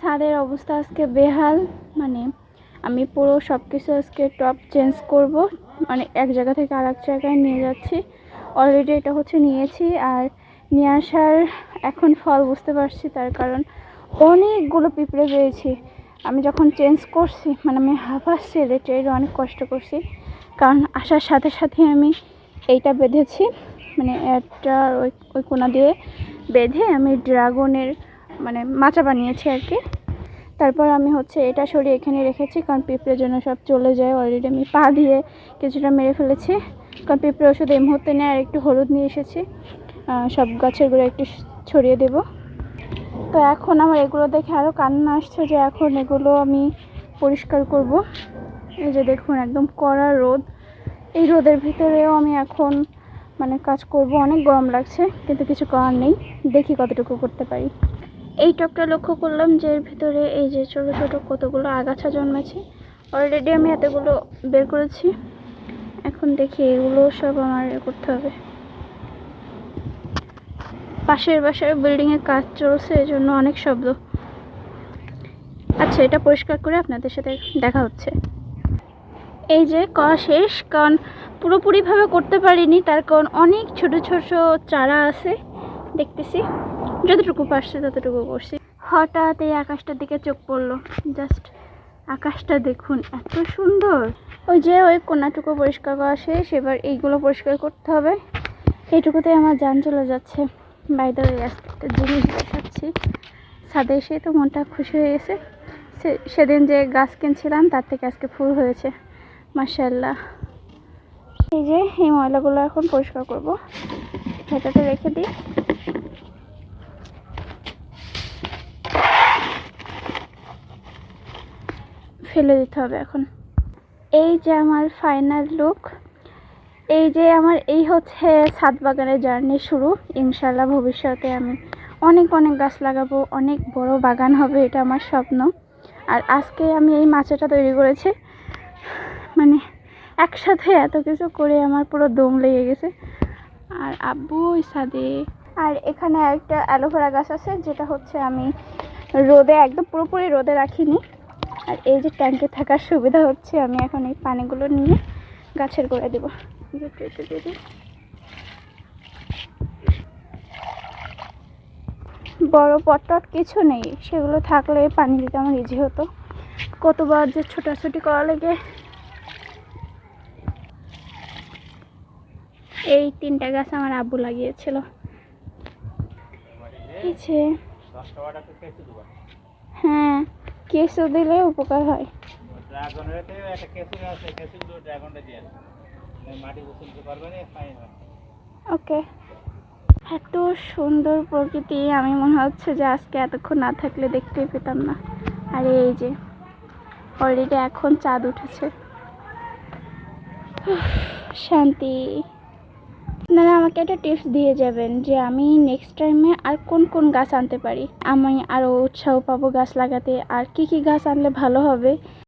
ছাদের অবস্থা আজকে বেহাল মানে আমি পুরো সব কিছু আজকে টপ চেঞ্জ করব মানে এক জায়গা থেকে আর এক জায়গায় নিয়ে যাচ্ছি। অলরেডি এটা হচ্ছে নিয়েছি আর নিয়ে আসার এখন ফল বুঝতে পারছি, তার কারণ অনেকগুলো পিঁপড়ে পেয়েছি আমি যখন চেঞ্জ করছি মানে আমি হাফাচ্ছি রেটের অনেক কষ্ট করছি, কারণ আসার সাথে সাথে আমি এইটা বেঁধেছি মানে একটা ওই ওই কোনা দিয়ে বেঁধে আমি ড্রাগনের মানে মাচা বানিয়েছি আর কি। তারপর আমি হচ্ছে এটা সরিয়ে এখানে রেখেছি, কারণ পিঁপড়ের জন্য সব চলে যায়। অলরেডি আমি পা দিয়ে কিছুটা মেরে ফেলেছি, কারণ পিঁপড়ে ওষুধ এই মুহূর্তে নেয় আর একটু হলুদ নিয়ে এসেছি। সব গাছের গুঁড়ো একটু ছড়িয়ে দেব। তো এখন আমার এগুলো দেখে আরও কান্না আসছে যে এখন এগুলো আমি পরিষ্কার করব। এই যে দেখুন, একদম কড়া রোদ। এই রোদের ভিতরেও আমি এখন মানে কাজ করব। অনেক গরম লাগছে, কিন্তু কিছু করার নেই। দেখি কতটুকু করতে পারি। এই টপটা লক্ষ্য করলাম যে এর ভিতরে এই যে ছোটো ছোটো কতগুলো আগাছা জন্মেছে। অলরেডি আমি এতগুলো বের করেছি। এখন দেখি এগুলো সব আমার করতে হবে। পাশের বাসায় বিল্ডিংয়ে কাজ চলছে এই জন্য অনেক শব্দ। আচ্ছা এটা পরিষ্কার করে আপনাদের সাথে দেখা হচ্ছে। এই যে করা শেষ, কারণ পুরোপুরিভাবে করতে পারিনি, তার কারণ অনেক ছোট ছোট চারা আছে। দেখতেছি। যতটুকু পারছে, ততটুকু করছি। হঠাৎ এই আকাশটার দিকে চোখ পড়ল। জাস্ট আকাশটা দেখুন, এত সুন্দর। ওই যে ওই কোনাটুকু পরিষ্কার করা শেষ, এবার এইগুলো পরিষ্কার করতে হবে। এইটুকুতে আমার যান চলে যাচ্ছে। বাইরে একটা জিনিস দেখাচ্ছি। ছাদে এসে তো মনটা খুশি হয়ে গেছে। সেদিন যে গাছ কিনছিলাম, তার থেকে আজকে ফুল হয়েছে। মার্শাল্লাহ এই যে, এই ময়লাগুলো এখন পরিষ্কার করব। এটাতে রেখে দিই। ফেলে দিতে হবে এখন। এই যে আমার ফাইনাল লুক এই যে আমার, এই হচ্ছে ছাদ বাগানের জার্নি শুরু। ইনশাল্লাহ ভবিষ্যতে আমি অনেক অনেক গাছ লাগাবো, অনেক বড় বাগান হবে, এটা আমার স্বপ্ন। আর আজকে আমি এই মাচাটা তৈরি করেছি মানে একসাথে এত কিছু করে আমার পুরো দম লেগে গেছে। আর আব্বু ছাদে আর এখানে একটা অ্যালোভেরা গাছ আছে, যেটা হচ্ছে আমি রোদে, একদম পুরোপুরি রোদে রাখিনি। আর এই যে ট্যাঙ্কে থাকার সুবিধা হচ্ছে, আমি এখন এই পানিগুলো নিয়ে গাছের গোড়া দেবো। বড় পটট কিছু নেই, সেগুলো থাকলে পানি দিতে আমার ইজি হতো। কতবার যে ছোটাছুটি করা লাগে। এই তিনটা গাছ আমার আব্বু লাগিয়েছিল। হ্যাঁ। কেঁচো দিলে উপকার হয়। ড্রাগনের একটা কেঁচুর আছে কেঁচুগুলো ড্রাগনটা দিয়ে মাটি গোসলতে পারবে না ফাইন হয়। ওকে। এত সুন্দর প্রকৃতি আমি মনে হচ্ছে যে আজকে এতক্ষণ না থাকলে দেখতেই পেতাম না। আর এই যে অলরেডি এখন চাঁদ উঠেছে। শান্তি। আপনারা আমাকে একটা টিপস দিয়ে যাবেন যে আমি নেক্সট টাইমে আর কোন কোন গাছ আনতে পারি। আমি আরও উৎসাহ পাবো গাছ লাগাতে। আর কি কি গাছ আনলে ভালো হবে?